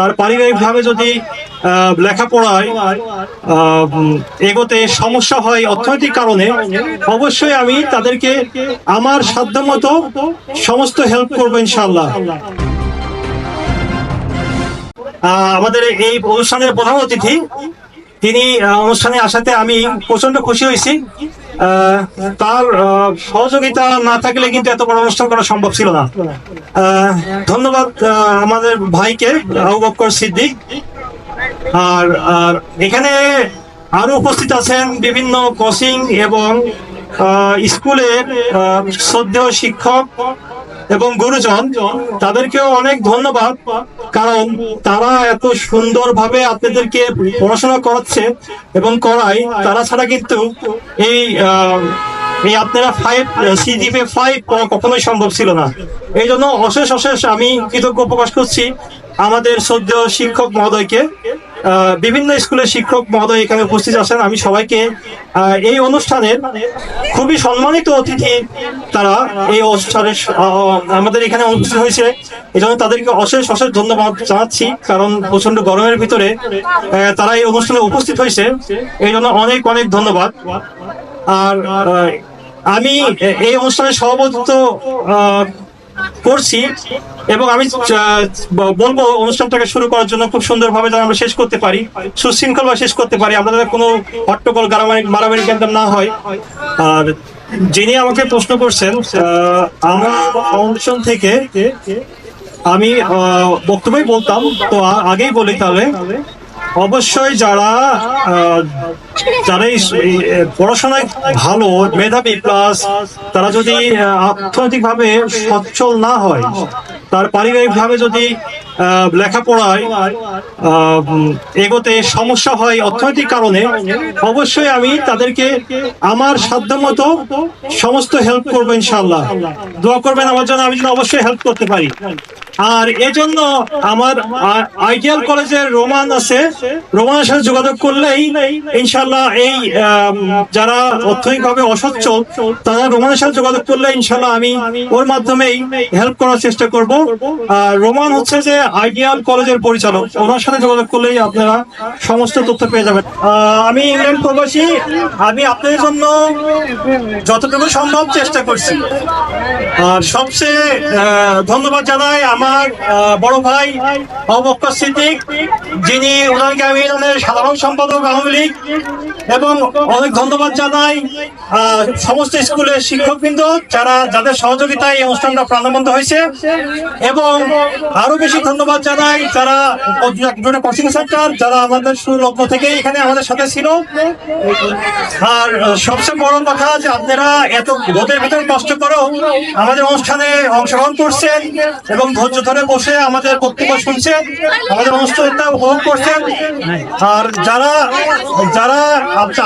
তার পারিবারিকভাবে যদি লেখাপড়ায় এগোতে সমস্যা হয় অর্থনৈতিক কারণে, অবশ্যই আমি তাদেরকে আমার সাধ্যমতো সমস্ত হেল্প করব ইনশাল্লাহ আমাদের এই অনুষ্ঠানের প্রধান অতিথি, তিনি অনুষ্ঠানে আসাতে আমি প্রচণ্ড খুশি হয়েছি। তার সহযোগিতা না থাকলে কিন্তু এত বড় অনুষ্ঠান করা সম্ভব ছিল না। ধন্যবাদ আমাদের ভাইকে আবু সিদ্দিক। আর আর এখানে আরও উপস্থিত আছেন বিভিন্ন কোচিং এবং স্কুলের শ্রদ্ধেয় শিক্ষক এবং গুরুজন তাদেরকেও অনেক ধন্যবাদ, কারণ তারা এত সুন্দরভাবে আপনাদেরকে পড়াশোনা করাচ্ছে এবং করায়। তারা ছাড়া কিন্তু এই এই আপনারা ফাইভ সিজিপে ফাইভ কখনোই সম্ভব ছিল না। এই জন্য অশেষ অশেষ আমি কৃতজ্ঞ প্রকাশ করছি আমাদের সদ্য শিক্ষক মহোদয়কে। বিভিন্ন স্কুলের শিক্ষক মহোদয় এখানে উপস্থিত আছেন। আমি সবাইকে এই অনুষ্ঠানের খুবই সম্মানিত অতিথি তারা এই অনুষ্ঠানে আমাদের এখানে অনুষ্ঠিত হয়েছে। এই জন্য তাদেরকে অশেষ অশেষ ধন্যবাদ জানাচ্ছি, কারণ প্রচণ্ড গরমের ভিতরে তারা এই অনুষ্ঠানে উপস্থিত হয়েছে। এই জন্য অনেক অনেক ধন্যবাদ। আর আমি এই অনুষ্ঠানে সভাপতিত্ব করছি এবং আমি বলব অনুষ্ঠানটাকে শুরু করার জন্য খুব সুন্দরভাবে যেন আমরা শেষ করতে পারি সুশৃঙ্খল ভাবে শেষ করতে পারি, আমরা যাতে কোনো হট্টগোল গারামারি মারামারি কেন্দ্র না হয়। আর যিনি আমাকে প্রশ্ন করছেন আমার ফাউন্ডেশন থেকে আমি বক্তব্যই বলতাম, তো আগেই বলি তাহলে। অবশ্যই যারা যারা পড়াশোনায় ভালো, মেধাবী প্লাস তারা যদি অর্থনৈতিক ভাবে সচ্ছল না হয়, তার পারিবারিক ভাবে যদি লেখাপড়ায় এগোতে সমস্যা হয় অর্থনৈতিক কারণে, অবশ্যই আমি তাদেরকে আমার সাধ্যমতো সমস্ত হেল্প করব ইনশাল্লাহ দোয়া করবেন আমার জন্য, আমি যেন অবশ্যই হেল্প করতে পারি। আর এজন্য আমার আইডিয়াল কলেজের রোমান আছে রোমানের সাথে যোগাযোগ করলেই ইনশাল্লাহ এই যারা অর্থনৈতিকভাবে অসচ্ছল তারা রোমানের সাথে যোগাযোগ করলে ইনশাল্লাহ আমি ওর মাধ্যমেই হেল্প করার চেষ্টা করব। রোমান হচ্ছে যে আইডিয়াল কলেজের পরিচালক, ওনার সাথে যোগাযোগ করলেই আপনারা সমস্ত তথ্য পেয়ে যাবেন। আমি ইংল্যান্ড প্রবাসী, আমি আপনাদের জন্য যতটুকু সম্ভব চেষ্টা করছি। আর সবচেয়ে ধন্যবাদ জানাই আমার বড় ভাই অবক্কর সিদ্দিক, যিনি উনার গ্রামীণ ইউনিয়নের সাধারণ সম্পাদক আওয়ামী লীগ এবং অনেক ধন্যবাদ জানাই সমস্ত স্কুলের শিক্ষকবৃন্দ যারা যাদের সহযোগিতায় এই অনুষ্ঠানটা প্রাণবন্ত হয়েছে। এবং আরও বেশি ধন্যবাদ জানাই যারা কোচিং সেন্টার, যারা আমাদের সুলগ্ন থেকে এখানে আমাদের সাথে ছিল। আর সবচেয়ে বড় কথা যে আপনারা এত রোদের ভিতরে কষ্ট করো আমাদের অনুষ্ঠানে অংশগ্রহণ করছেন এবং ধৈর্য ধরে বসে আমাদের বক্তব্য শুনছেন, আমাদের অনুষ্ঠানটা উপভোগ করছেন। আর যারা যারা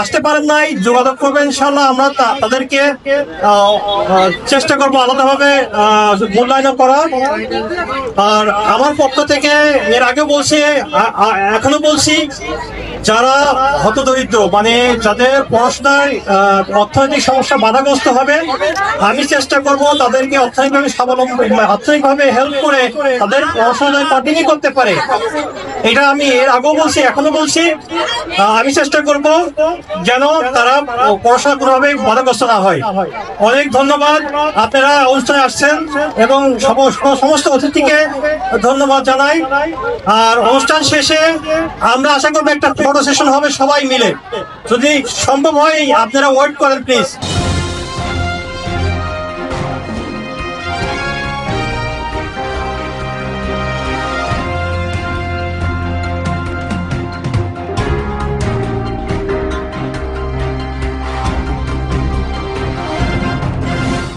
আসতে পারেন নাই, যোগাযোগ করবেন ইনশাল্লাহ আমরা তাদেরকে চেষ্টা করব আলাদাভাবে মূল্যায়ন করার আর আমার পক্ষ থেকে এর আগে বলছি এখনও বলছি, যারা হতদরিদ্র মানে যাদের পড়াশোনায় অর্থনৈতিক সমস্যা বাধাগ্রস্ত হবে, আমি চেষ্টা করব তাদেরকে অর্থনৈতিকভাবে স্বাবলম্বী মানে অর্থনৈতিকভাবে হেল্প করে তাদের পড়াশোনা কন্টিনিউ করতে পারে। এটা আমি এর আগেও বলছি, এখনও বলছি। আমি চেষ্টা করব যেন তারা পড়াশোনা কোনোভাবে বাধাগ্রস্ত না হয়। অনেক ধন্যবাদ, আপনারা অনুষ্ঠানে আসছেন এবং সমস্ত অতিথিকে ধন্যবাদ জানাই। আর অনুষ্ঠান শেষে আমরা আশা করব একটা ফটো সেশন হবে সবাই মিলে। যদি সম্ভব হয়, আপনারা ওয়েট করেন প্লিজ